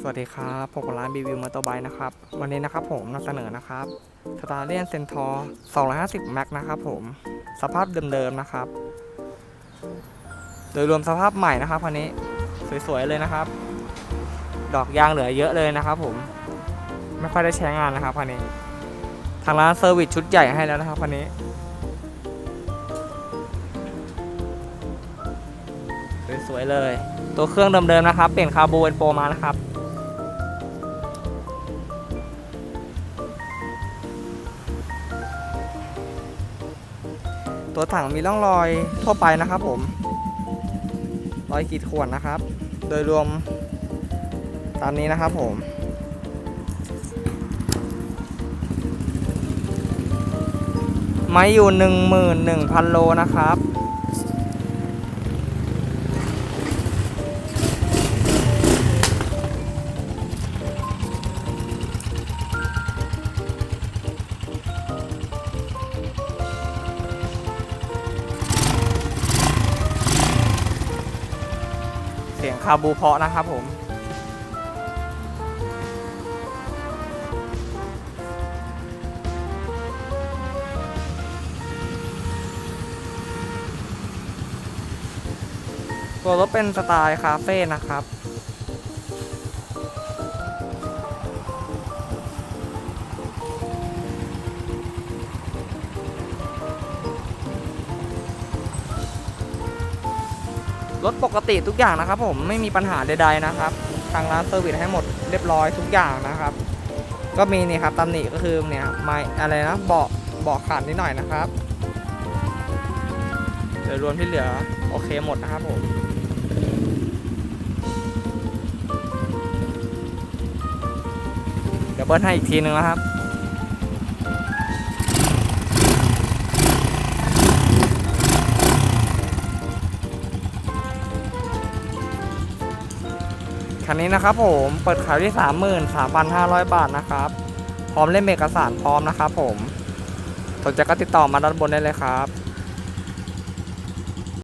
สวัสดีครับผมร้านบีวิวมอเตอร์ไบค์นะครับ วันนี้นะครับผมนำเสนอนะครับสตาร์เลียนเซนทอร์250 แม็กนะครับผม สภาพเดิมๆนะครับ โดยรวมสภาพใหม่นะครับคันนี้สวยๆเลยนะครับ ดอกยางเหลือเยอะเลยนะครับผม ไม่ค่อยได้ใช้งานนะครับคันนี้ ทางร้านเซอร์วิสชุดใหญ่ให้แล้วนะครับคันนี้สวยๆเลย ตัวเครื่องเดิมๆนะครับ เปลี่ยนคาร์บูเอนโปรมานะครับ ตัวถังมีร่องรอยทั่วไปนะครับผม รอยขีดข่วนนะครับ โดยรวมตามนี้นะครับผมไม้อยู่ 11,000 โลนะครับ เสียงคาบูเพาะนะครับผมตัวรถเป็นสไตล์คาเฟ่นะครับ รถปกติทุกอย่างนะครับ ผมไม่มีปัญหาใดๆนะครับ ทางร้านเซอร์วิสให้หมดเรียบร้อยทุกอย่างนะครับ ก็มีนี่ครับตำหนิก็คือเนี่ยไม้อะไรนะเบาะเบาะขาดนิดหน่อยนะครับโดยรวมที่เหลือโอเคหมดนะครับผมเดี๋ยวเบิ้ลให้อีกทีนึงนะครับ คันนี้นะครับผมเปิดขายที่ 33,500 บาทนะครับ พร้อมเล่มเอกสารพร้อมนะครับผมสนใจก็ติดต่อมาด้านบนได้เลยครับ